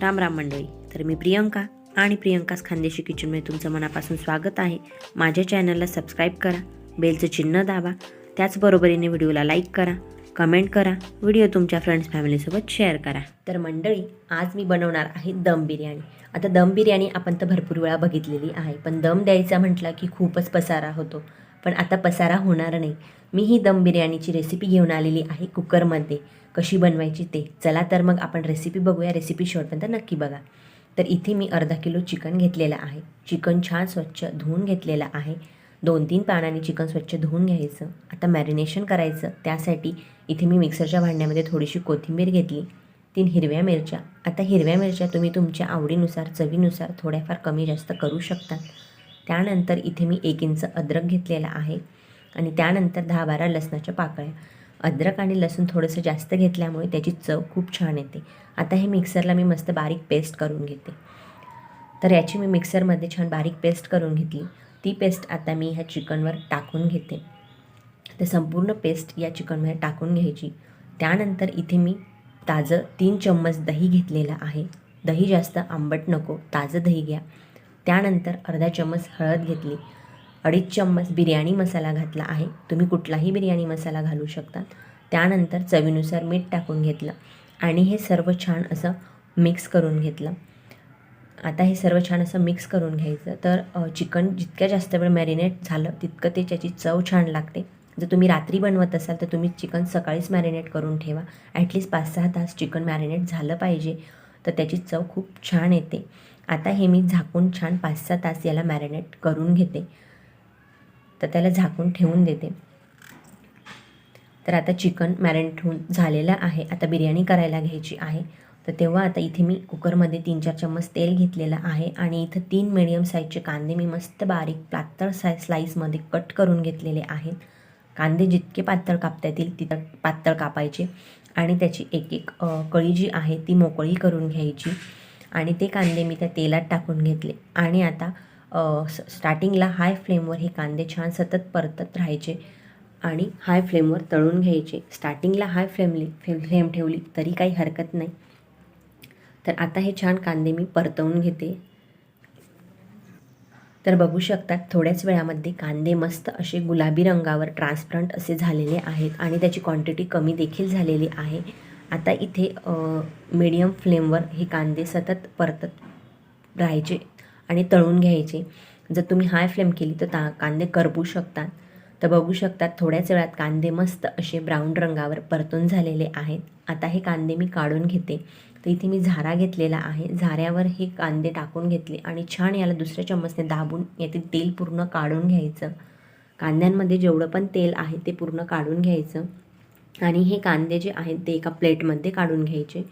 राम राम मंडळी. तर मी प्रियंका आणि प्रियंकाच खानदेशी किचनमध्ये तुमचं मनापासून स्वागत आहे. माझ्या चॅनलला सबस्क्राईब करा बेलचं चिन्ह दाबा त्याचबरोबरीने व्हिडिओला लाईक करा कमेंट करा व्हिडिओ तुमच्या फ्रेंड्स फॅमिलीसोबत शेअर करा. तर मंडळी आज मी बनवणार आहे दम बिर्याणी. आता दम बिर्याणी आपण तर भरपूर वेळा बघितलेली आहे पण दम द्यायचा म्हटला की खूपच पसारा होतो. पण आता पसारा होणार नाही. मी ही दम बिर्याणीची रेसिपी घेऊन आलेली आहे कुकरमध्ये. कशी बनवायची ते? चला तर मग आपण रेसिपी बघूया. रेसिपी शेवटपर्यंत नक्की बघा. तर इथे मी अर्धा किलो चिकन घेतलेलं आहे. चिकन छान स्वच्छ धुवून घेतलेलं आहे. दोन तीन पाण्याने चिकन स्वच्छ धुवून घ्यायचं. आता मॅरिनेशन करायचं. त्यासाठी इथे मी मिक्सरच्या भांड्यामध्ये थोडीशी कोथिंबीर घेतली. तीन हिरव्या मिरच्या. आता हिरव्या मिरच्या तुम्ही तुमच्या आवडीनुसार चवीनुसार थोड्याफार कमी जास्त करू शकता. त्यानंतर इथे मी एक इंच अद्रक घेतलेला आहे. आणि त्यानंतर दहा बारा लसणाच्या पाकळ्या. अद्रक आणि लसूण थोडंसं जास्त घेतल्यामुळे त्याची चव खूप छान येते. आता हे मिक्सरला मी मस्त बारीक पेस्ट करून घेते. तर याची मी मिक्सरमध्ये छान बारीक पेस्ट करून घेतली. ती पेस्ट आता मी ह्या चिकनवर टाकून घेते. तर संपूर्ण पेस्ट या चिकनमध्ये टाकून घ्यायची. त्यानंतर इथे मी ताजं तीन चम्मच दही घेतलेलं आहे. दही जास्त आंबट नको ताजं दही घ्या. त्यानंतर अर्धा चम्मच हळद घेतली. अडीच चम्मच बिर्याणी मसाला घातला आहे. तुम्ही कुठलाही बिर्याणी मसाला घालू शकता. त्यानंतर चवीनुसार मीठ टाकून घेतलं आणि हे सर्व छान असं मिक्स करून घेतलं. आता हे सर्व छान असं मिक्स करून घ्यायचं. तर चिकन जितक्या जास्त वेळ मॅरिनेट झालं तितकं ते त्याची चव छान लागते. जर तुम्ही रात्री बनवत असाल तर तुम्ही चिकन सकाळीच मॅरिनेट करून ठेवा. ॲटलीस्ट पाच सहा तास चिकन मॅरिनेट झालं पाहिजे. तर त्याची चव खूप छान येते. आता हे मी झाकून छान पाच सहा तास याला मॅरिनेट करून घेते. तर त्याला झाकून ठेवून देते. तर आता चिकन मॅरिनेट होऊन झालेलं आहे. आता बिर्याणी करायला घ्यायची आहे. तर तेव्हा आता इथे मी कुकरमध्ये तीन चार चम्मच तेल घेतलेलं आहे. आणि इथं तीन मिडियम साईजचे कांदे मी मस्त बारीक पातळ साय स्लाईसमध्ये कट करून घेतलेले आहेत. कांदे जितके पातळ कापता येतील तिथं पातळ कापायचे. आणि त्याची एक एक कळी जी आहे ती मोकळी करून घ्यायची. आणि ते कांदे मी त्या तेलात टाकून घेतले. आणि आता स्टार्टिंगला हाय फ्लेमवर हे कांदे छान सतत परतत राहायचे आणि हाय फ्लेमवर तळून घ्यायचे. स्टार्टिंगला हाय फ्लेमली फ्लेम फ्लेम ठेवली तरी काही हरकत नाही. तर आता हे छान कांदे मी परतवून घेते. तर बघू शकतात थोड्याच वेळामध्ये कांदे मस्त असे गुलाबी रंगावर ट्रान्सपरंट असे झालेले आहेत आणि त्याची क्वांटिटी कमी देखील झालेली आहे. आता इथे मीडियम फ्लेमवर हे कांदे सतत परतत राहायचे आणि तळून घ्यायचे. जर तुम्ही हाय फ्लेम केली तर ता कांदे करपू शकतात. तर बघू शकतात थोड्याच वेळात कांदे मस्त असे ब्राऊन रंगावर परतून झालेले आहेत. आता हे कांदे मी काढून घेते. तर इथे मी झारा घेतलेला आहे. झाऱ्यावर हे कांदे टाकून घेतले आणि छान याला दुसऱ्या चम्मचने दाबून यातील तेल पूर्ण काढून घ्यायचं. कांद्यांमध्ये जेवढं पण तेल आहे ते पूर्ण काढून घ्यायचं. आणि हे कांदे जे आहेत ते एका प्लेटमध्ये काढून घ्यायचे.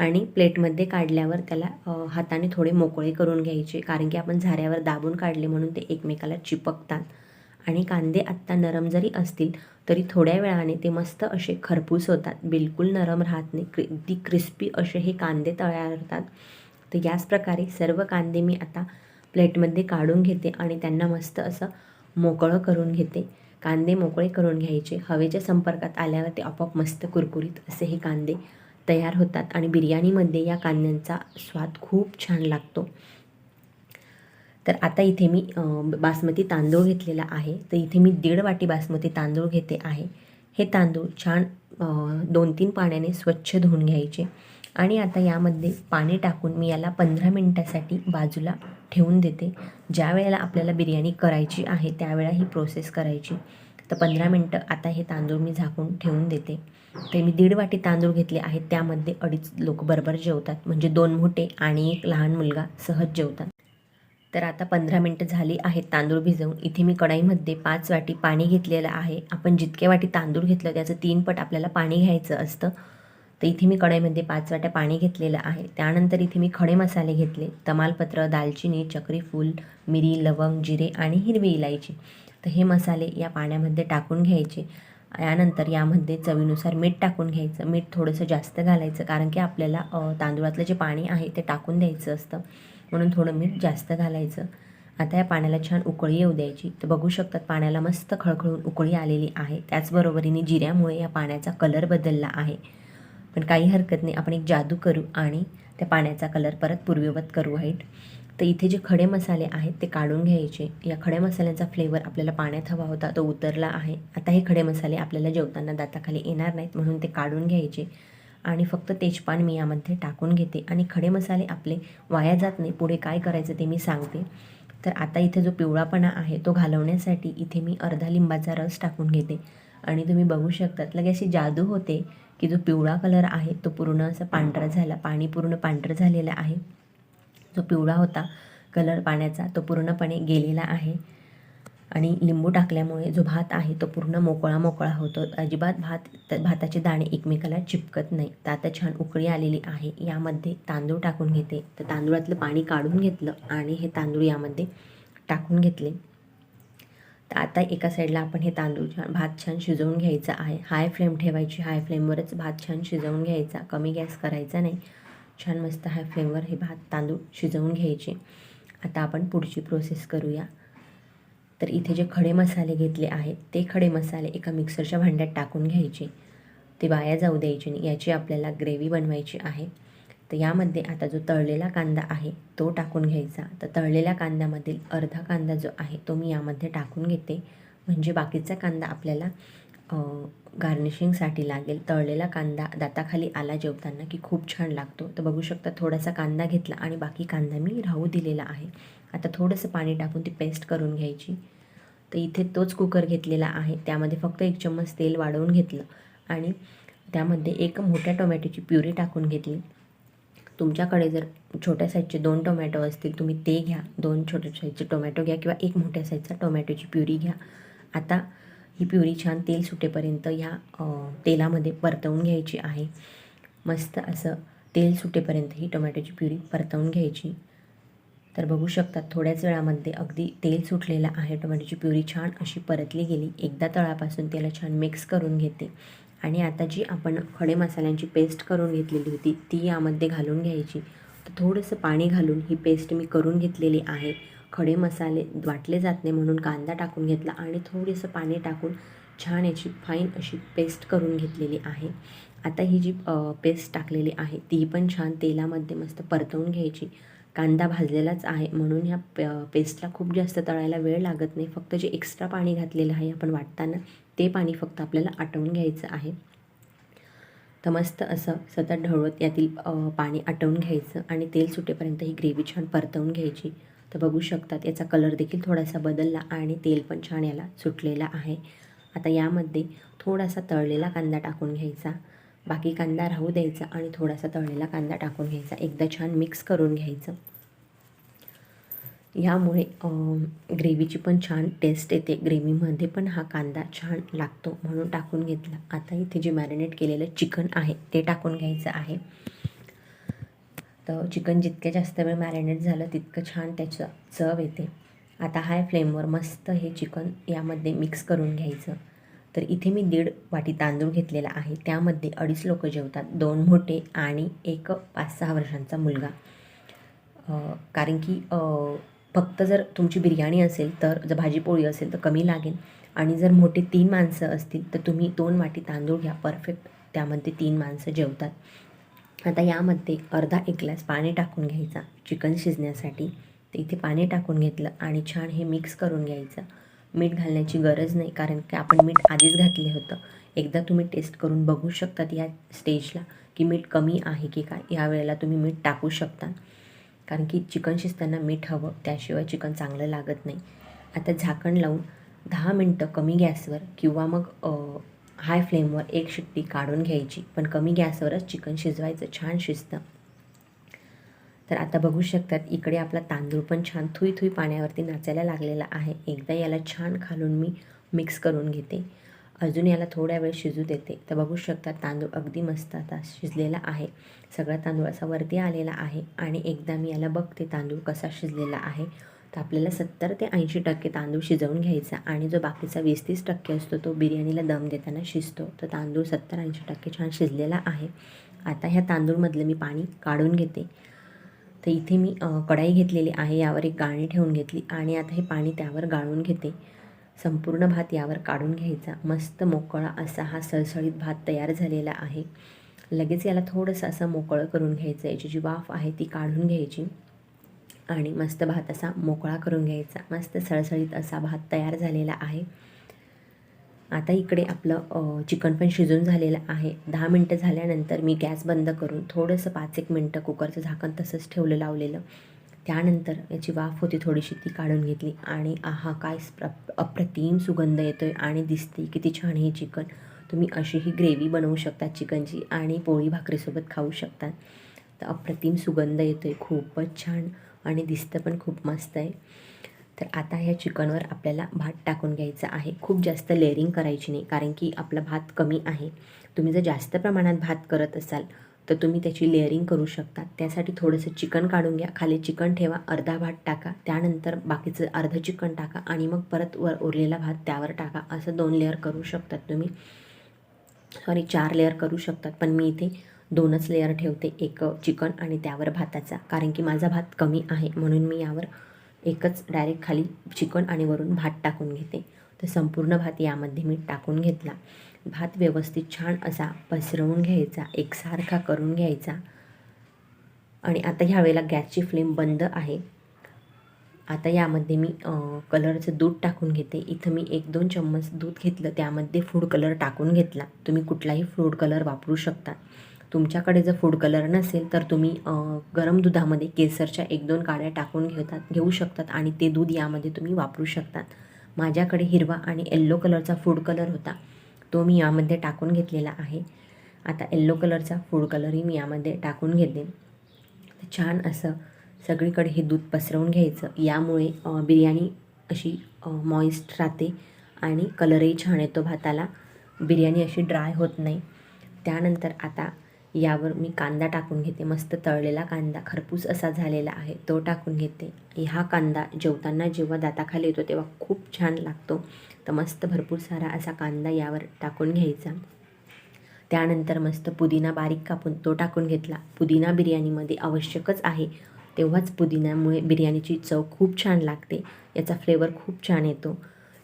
आणि प्लेटमध्ये काढल्यावर त्याला हाताने थोडे मोकळे करून घ्यायचे. कारण की आपण झाऱ्यावर दाबून काढले म्हणून ते एकमेकाला चिपकतात. आणि कांदे आत्ता नरम जरी असतील तरी थोड्या वेळाने ते मस्त असे खरपूस होतात. बिलकुल नरम राहत नाही. क्रि ती क्रिस्पी असे हे कांदे तयार होतात तर याच प्रकारे सर्व कांदे मी आता प्लेटमध्ये काढून घेते आणि त्यांना मस्त असं मोकळं करून घेते. कांदे मोकळे करून घ्यायचे. हवेच्या संपर्कात आल्यावर ते आपोआप मस्त कुरकुरीत असे हे कांदे तयार होतात आणि बिर्याणीमध्ये या कांद्यांचा स्वाद खूप छान लागतो. तर आता इथे मी बासमती तांदूळ घेतलेला आहे. तर इथे मी दीड वाटी बासमती तांदूळ घेते आहे. हे तांदूळ छान दोन तीन पाण्याने स्वच्छ धुवून घ्यायचे. आणि आता यामध्ये पाणी टाकून मी याला पंधरा मिनटासाठी बाजूला ठेवून देते. ज्या वेळेला आपल्याला बिर्याणी करायची आहे त्यावेळा ही प्रोसेस करायची. तर पंधरा मिनटं आता हे तांदूळ मी झाकून ठेवून देते. ते मी दीड वाटी तांदूळ घेतले आहेत त्यामध्ये अडीच लोक बरोबर जेवतात. म्हणजे दोन मोठे आणि एक लहान मुलगा सहज जेवतात. तर आता पंधरा मिनटं झाली आहेत तांदूळ भिजवून. इथे मी कढाईमध्ये पाच वाटी पाणी घेतलेलं आहे. आपण जितके वाटी तांदूळ घेतलं त्याचं तीन पट आपल्याला पाणी घ्यायचं असतं. तर इथे मी कढईमध्ये पाच वाट्या पाणी घेतलेलं आहे. त्यानंतर इथे मी खडे मसाले घेतले. तमालपत्र दालचिनी चक्री फूल मिरी लवंग जिरे आणि हिरवी इलायची. तर हे मसाले या पाण्यामध्ये टाकून घ्यायचे. यानंतर यामध्ये चवीनुसार मीठ टाकून घ्यायचं. मीठ थोडंसं जास्त घालायचं कारण की आपल्याला तांदुळातलं तांदूळातलं जे पाणी आहे ते टाकून द्यायचं असतं. म्हणून थोडं मीठ जास्त घालायचं. आता या पाण्याला छान उकळी येऊ द्यायची. तर बघू शकतात पाण्याला मस्त खळखळून उकळी आलेली आहे. त्याचबरोबरीने जिऱ्यामुळे या पाण्याचा कलर बदलला आहे. पण काही हरकत नाही आपण एक जादू करू आणि त्या पाण्याचा कलर परत पूर्वीवत करू व्हाईट तर इथे जे खडे मसाले आहेत ते काढून घ्यायचे. या खडे मसाल्यांचा फ्लेवर आपल्याला पाण्यात हवा होता तो उतरला आहे. आता हे खडे मसाले आपल्याला जेवताना दाताखाली येणार नाहीत म्हणून ते काढून घ्यायचे. आणि फक्त तेजपान मी यामध्ये टाकून घेते. आणि खडे मसाले आपले वाया जात नाही पुढे काय करायचं ते मी सांगते. तर आता इथे जो पिवळापणा आहे तो घालवण्यासाठी इथे मी अर्धा लिंबाचा रस टाकून घेते. आणि तुम्ही बघू शकतात लगे अशी जादू होते. की जो पिवळा कलर आहे तो पूर्ण असा पांढरा झाला पाणी पूर्ण पांढरं झालेलं आहे. जो पिवळा होता कलर पाण्याचा तो पूर्णपणे गेलेला आहे. आणि लिंबू टाकल्यामुळे जो भात आहे तो पूर्ण मोकळा मोकळा होतो. अजिबात भात भाताचे दाणे एकमेकाला चिपकत नाही. तर आता छान उकळी आलेली आहे. यामध्ये तांदूळ टाकून घेते. तर तांदूळातलं पाणी काढून घेतलं आणि हे तांदूळ यामध्ये टाकून घेतले. तर आता एका साईडला आपण हे तांदूळ छान भात छान शिजवून घ्यायचा आहे. हाय फ्लेम ठेवायची हाय फ्लेमवरच भात छान शिजवून घ्यायचा. कमी गॅस करायचा नाही. छान मस्त हाय फ्लेमवर हे भात तांदूळ शिजवून घ्यायचे. आता आपण पुढची प्रोसेस करूया. तर इथे जे खडे मसाले घेतले आहेत ते खडे मसाले एका मिक्सरच्या भांड्यात टाकून घ्यायचे. ते वाया जाऊ द्यायचे नाही. याची आपल्याला ग्रेव्ही बनवायची आहे. तर यामध्ये आता जो तळलेला कांदा आहे तो टाकून घ्यायचा. तर तळलेल्या कांद्यामधील अर्धा कांदा जो आहे तो मी यामध्ये टाकून घेते. म्हणजे बाकीचा कांदा आपल्याला गार्निशिंगसाठी लागेल. तळलेला कांदा दाताखाली आला जेवताना की खूप छान लागतो. तर बघू शकता थोडासा कांदा घेतला आणि बाकी कांदा मी राहू दिलेला आहे. आता थोडंसं पाणी टाकून ती पेस्ट करून घ्यायची. तर इथे तोच कुकर घेतलेला आहे. त्यामध्ये फक्त एक चम्मच तेल वाढवून घेतलं आणि त्यामध्ये एक मोठ्या टोमॅटोची प्युरी टाकून घेतली. तुमच्याकडे जर छोट्या साईजचे दोन टोमॅटो असतील तुम्ही ते घ्या. दोन छोट्या साईजचे टोमॅटो घ्या किंवा एक मोठ्या साईजचा टोमॅटोची प्युरी घ्या. आता ही प्युरी छान तेल सुटेपर्यंत ह्या तेलामध्ये परतवून घ्यायची आहे. मस्त असं तेल सुटेपर्यंत ही टोमॅटोची प्युरी परतवून घ्यायची. तर बघू शकतात थोड्याच वेळामध्ये अगदी तेल सुटलेलं आहे. टोमॅटोची प्युरी छान अशी परतली गेली. एकदा तळापासून त्याला छान मिक्स करून घेते. आणि आता जी आपण खडे मसाल्यांची पेस्ट करून घेतलेली होती ती यामध्ये घालून घ्यायची. तर थोडंसं पाणी घालून ही पेस्ट मी करून घेतलेली आहे. खडे मसाले वाटले जात नाही म्हणून कांदा टाकून घेतला आणि थोडंसं पाणी टाकून छान याची फाईन अशी पेस्ट करून घेतलेली आहे. आता ही जी पेस्ट टाकलेली आहे ती पण छान तेलामध्ये मस्त परतवून घ्यायची. कांदा भाजलेलाच आहे म्हणून ह्या पेस्टला खूप जास्त तळायला वेळ लागत नाही. फक्त जे एक्स्ट्रा पाणी घातलेलं आहे आपण वाटताना ते पाणी फक्त आपल्याला आटवून घ्यायचं आहे. तर मस्त असं सतत ढवळत यातील पाणी आटवून घ्यायचं आणि तेल सुटेपर्यंत ही ग्रेव्ही छान परतवून घ्यायची. तर बघू शकतात याचा कलर देखील थोडासा बदलला आणि तेल पण छान याला सुटलेला आहे. आता यामध्ये थोडासा तळलेला कांदा टाकून घ्यायचा. बाकी कांदा राहू द्यायचा आणि थोडासा तळलेला कांदा टाकून घ्यायचा. एकदा छान मिक्स करून घ्यायचं. ह्यामुळे ग्रेव्हीची पण छान टेस्ट येते ग्रेव्हीमध्ये पण हा कांदा छान लागतो म्हणून टाकून घेतला. आता इथे जे मॅरिनेट केलेलं चिकन आहे ते टाकून घ्यायचं आहे. तर चिकन जितक्या जास्त वेळ मॅरिनेट झालं तितकं छान त्याचं चव येते. आता हाय फ्लेमवर मस्त हे चिकन यामध्ये मिक्स करून घ्यायचं. तर इथे मी दीड वाटी तांदूळ घेतलेला आहे. त्यामध्ये अडीच लोक जेवतात दोन मोठे आणि एक पाच सहा वर्षांचा मुलगा. कारण की फक्त जर तुमची बिर्याणी असेल तर जर भाजीपोळी असेल तर कमी लागेल. आणि जर मोठे तीन माणसं असतील तर तुम्ही दोन वाटी तांदूळ घ्या परफेक्ट त्यामध्ये तीन माणसं जेवतात. आता यामध्ये अर्धा एक ग्लास पाणी टाकून घ्यायचा चिकन शिजण्यासाठी. तर इथे पाणी टाकून घेतलं आणि छान हे मिक्स करून घ्यायचं. मीठ घालण्याची गरज नाही कारण की आपण मीठ आधीच घातले होतं. एकदा तुम्ही टेस्ट करून बघू शकतात या स्टेजला की मीठ कमी आहे की काय. यावेळेला तुम्ही मीठ टाकू शकता. कारण की चिकन शिजताना मीठ हवं त्याशिवाय चिकन चांगलं लागत नाही. आता झाकण लावून दहा मिनटं कमी गॅसवर किंवा मग हाय फ्लेमवर एक शिट्टी काढून घ्यायची. पण कमी गॅसवरच चिकन शिजवायचं छान शिजतं. तर आता बघू शकतात इकडे आपला तांदूळ पण छान थुई थुई पाण्यावरती नाचायला लागलेला आहे. एकदा याला छान खालून मी मिक्स करून घेते. अजून याला थोड्या वेळ शिजू देते. तर बघू शकता तांदूळ अगदी मस्त आता शिजलेला आहे. सगळा तांदूळ असा वरती आलेला आहे आणि एकदा मी याला बघते तांदूळ कसा शिजलेला आहे. तर आपल्याला सत्तर ते ऐंशी टक्के तांदूळ शिजवून घ्यायचा आणि जो बाकीचा वीस तीस टक्के असतो तो बिर्याणीला दम देताना शिजतो. तर तांदूळ सत्तर ऐंशी टक्के छान शिजलेला आहे. आता ह्या तांदूळमधलं मी पाणी काढून घेते. तर इथे मी कढाई घेतलेली आहे. यावर एक गाळणी ठेवून घेतली आणि आता हे पाणी त्यावर गाळून घेते. संपूर्ण भात यावर काढून घ्यायचा. मस्त मोकळा असा हा सळसळीत भात तयार झालेला आहे. लगेच याला थोडंसं असं मोकळं करून घ्यायचं. याची जी वाफ आहे ती काढून घ्यायची. आणि मस्त भात असा मोकळा करून घ्यायचा. मस्त सळसळीत असा भात तयार झालेला आहे. आता इकडे आपलं चिकन पण शिजून झालेलं आहे. दहा मिनटं झाल्यानंतर मी गॅस बंद करून थोडंसं पाच एक मिनटं कुकरचं झाकण तसंच ठेवलं लावलेलं. त्यानंतर याची वाफ होती थोडीशी ती काढून घेतली आणि आहा काय अप्रतिम सुगंध येतोय आणि दिसते किती छान हे चिकन. तुम्ही अशी ही ग्रेव्ही बनवू शकता चिकनची आणि पोळी भाकरीसोबत खाऊ शकता. तर अप्रतिम सुगंध येतो आहे खूपच छान आणि दिसतं पण खूप मस्त आहे. तर आता ह्या चिकनवर आपल्याला भात टाकून घ्यायचा आहे. खूप जास्त लेअरिंग करायची नाही कारण की आपला भात कमी आहे. तुम्ही जर जास्त प्रमाणात भात करत असाल तर तुम्ही त्याची लेअरिंग करू शकता त्यासाठी थोडंसं चिकन काढून घ्या. खाली चिकन ठेवा. अर्धा भात टाका. त्यानंतर बाकीचं अर्धं चिकन टाका आणि मग परत वर उरलेला भात त्यावर टाका. असं दोन लेअर करू शकतात तुम्ही. सॉरी चार लेअर करू शकतात. पण मी इथे दोनच लेअर ठेवते. एक चिकन आणि त्यावर भाताचा. कारण की माझा भात कमी आहे. म्हणून मी यावर एकच डायरेक्ट खाली चिकन आणि वरून भात टाकून घेते. तर संपूर्ण भात यामध्ये मी टाकून घेतला. भात व्यवस्थित छान असा पसरवून घ्यायचा एकसारखा करून घ्यायचा. आणि आता ह्या वेळेला गॅसची फ्लेम बंद आहे. आता यामध्ये मी कलरचं दूध टाकून घेते. इथं मी एक दोन चम्मच दूध घेतलं त्यामध्ये फूड कलर टाकून घेतला. तुम्ही कुठलाही फूड कलर वापरू शकता. तुमच्याकडे जर फूड कलर नसेल तर तुम्ही गरम दुधामध्ये केसरच्या एक दोन काड्या टाकून घेतात घेऊ शकतात आणि ते दूध यामध्ये तुम्ही वापरू शकतात. माझ्याकडे हिरवा आणि येल्लो कलरचा फूड कलर होता. तो मी यामध्ये टाकून घेतलेला आहे. आता येल्लो कलरचा फूड कलरही मी यामध्ये टाकून घेते. छान असं सगळीकडे हे दूध पसरवून घ्यायचं. यामुळे बिर्याणी अशी मॉइस्ट राहते आणि कलरही छान येतो भाताला. बिर्याणी अशी ड्राय होत नाही. त्यानंतर आता यावर मी कांदा टाकून घेते. मस्त तळलेला कांदा खरपूस असा झालेला आहे तो टाकून घेते. हा कांदा जेवताना जेव्हा दाताखाली येतो तेव्हा खूप छान लागतो. तर मस्त भरपूर सारा असा कांदा यावर टाकून घ्यायचा. त्यानंतर मस्त पुदिना बारीक कापून तो टाकून घेतला. पुदिना बिर्याणीमध्ये आवश्यकच आहे. तेव्हाच पुदिन्यामुळे बिर्याणीची चव खूप छान लागते. याचा फ्लेवर खूप छान येतो.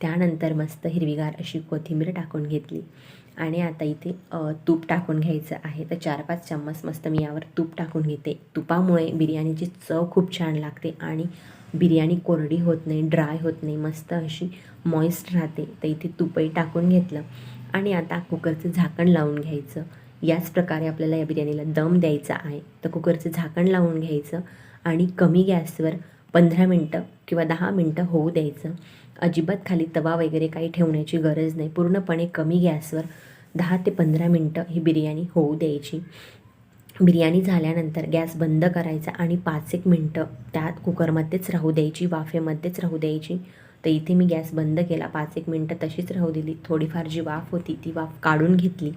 त्यानंतर मस्त हिरवीगार अशी कोथिंबीर टाकून घेतली. आणि आता इथे तूप टाकून घ्यायचं आहे. तर चार पाच चम्मच मस्त मी यावर तूप टाकून घेते. तुपामुळे बिर्याणीची चव खूप छान लागते आणि बिर्याणी कोरडी होत नाही ड्राय होत नाही मस्त अशी मॉइस्ट राहते. तर इथे तुपही टाकून घेतलं. आणि आता कुकरचं झाकण लावून घ्यायचं. याच प्रकारे आपल्याला या बिर्याणीला दम द्यायचा आहे. तर कुकरचं झाकण लावून घ्यायचं आणि कमी गॅसवर पंधरा मिनटं किंवा दहा मिनटं होऊ द्यायचं. अजिबात खाली तवा वगैरे काही ठेवण्याची गरज नाही. पूर्णपणे कमी गॅसवर दहा ते पंधरा मिनटं ही बिर्याणी होऊ द्यायची. बिर्याणी झाल्यानंतर गॅस बंद करायचा आणि पाच एक मिनटं त्यात कुकरमध्येच राहू द्यायची वाफेमध्येच राहू द्यायची. तर इथे मी गॅस बंद केला. पाच एक मिनटं तशीच राहू दिली. थोडीफार जी वाफ होती ती वाफ काढून घेतली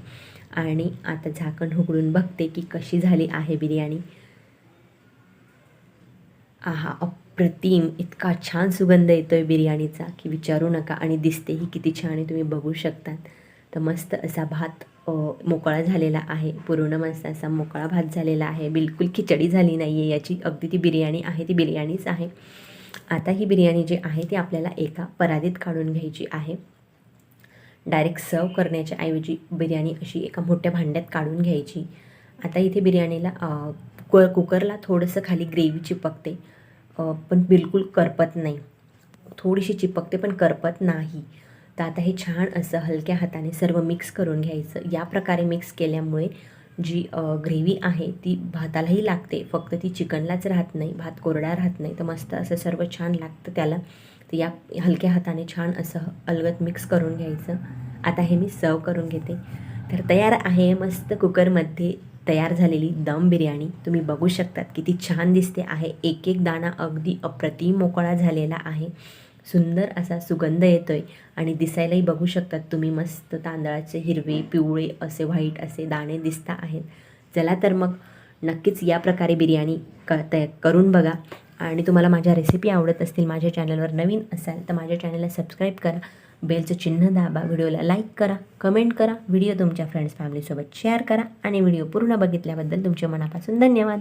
आणि आता झाकण उघडून बघते की कशी झाली आहे बिर्याणी. आहा प्रतिम इतका छान सुगंध येतो आहे बिर्याणीचा की विचारू नका आणि दिसतेही किती छान आहे तुम्ही बघू शकतात. तर मस्त असा भात मोकळा झालेला आहे. पूर्ण मस्त असा मोकळा भात झालेला आहे. बिलकुल खिचडी झाली नाही आहे याची. अगदी ती बिर्याणी आहे ती बिर्याणीच आहे. आता ही बिर्याणी जी आहे ती आपल्याला एका परातीत काढून घ्यायची आहे. डायरेक्ट सर्व करण्याच्या ऐवजी बिर्याणी अशी एका मोठ्या भांड्यात काढून घ्यायची. आता इथे बिर्याणीला कुकरला थोडंसं खाली ग्रेव्ही चिपकते. पण बिलकुल करपत नाही. थोडीशी चिपकते पण करपत नाही. तर आता हे छान असं हलक्या हाताने सर्व मिक्स करून घ्यायचं. या प्रकारे मिक्स केल्यामुळे जी ग्रेव्ही आहे ती भातालाही लागते. फक्त ती चिकनलाच राहत नाही भात कोरडा राहत नाही. तर मस्त असं सर्व छान लागतं त्याला. तर या हलक्या हाताने छान असं अलगत मिक्स करून घ्यायचं. आता हे मी सर्व करून घेते. तर तयार आहे मस्त कुकरमध्ये तयार झालेली दम बिर्याणी तुम्ही बघू शकतात. किती छान दिसते आहे. एक एक दाणा अगदी अप्रतिम मोकळा झालेला आहे. सुंदर असा सुगंध येतो आहे आणि दिसायलाही बघू शकतात तुम्ही मस्त तांदळाचे हिरवे पिवळे असे व्हाईट असे दाणे दिसता आहेत. चला तर मग नक्कीच या प्रकारे बिर्याणी क तया करून बघा. आणि तुम्हाला माझ्या रेसिपी आवडत असतील माझ्या चॅनलवर नवीन असाल तर माझ्या चॅनलला सबस्क्राईब करा. बेलचं चिन्ह दाबा व्हिडिओला लाईक करा कमेंट करा व्हिडिओ तुमच्या फ्रेंड्स फॅमिलीसोबत शेअर करा आणि व्हिडिओ पूर्ण बघितल्याबद्दल तुमच्या मनापासून धन्यवाद.